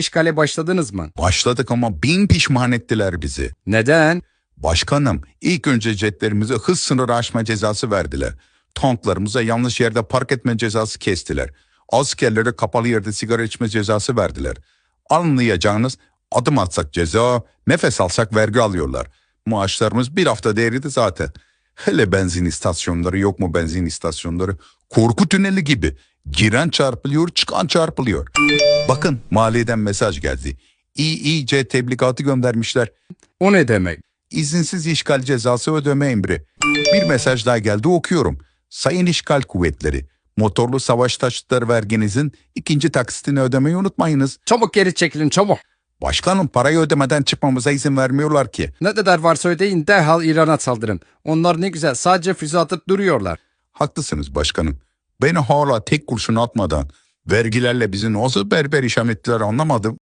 İşgale başladınız mı? Başladık ama bin pişman ettiler bizi. Neden? Başkanım ilk önce jetlerimize hız sınırı aşma cezası verdiler. Tanklarımıza yanlış yerde park etme cezası kestiler. Askerlere kapalı yerde sigara içme cezası verdiler. Anlayacağınız adım atsak ceza, nefes alsak vergi alıyorlar. Maaşlarımız bir hafta değeriydi zaten. Hele benzin istasyonları yok mu benzin istasyonları? Korku tüneli gibi. Giren çarpılıyor, çıkan çarpılıyor. Bakın maliyeden mesaj geldi. İyice tebligatı göndermişler. O ne demek? İzinsiz işgal cezası ödeme emri. Bir mesaj daha geldi okuyorum. Sayın işgal kuvvetleri, motorlu savaş taşıtları verginizin ikinci taksitini ödemeyi unutmayınız. Çabuk geri çekilin çabuk. Başkanım parayı ödemeden çıkmamıza izin vermiyorlar ki. Ne kadar varsa ödeyin derhal İran'a saldırın. Onlar ne güzel sadece füze atıp duruyorlar. Haklısınız başkanım. Beni hala tek kurşun atmadan vergilerle bizi nasıl berber işam ettiler anlamadım.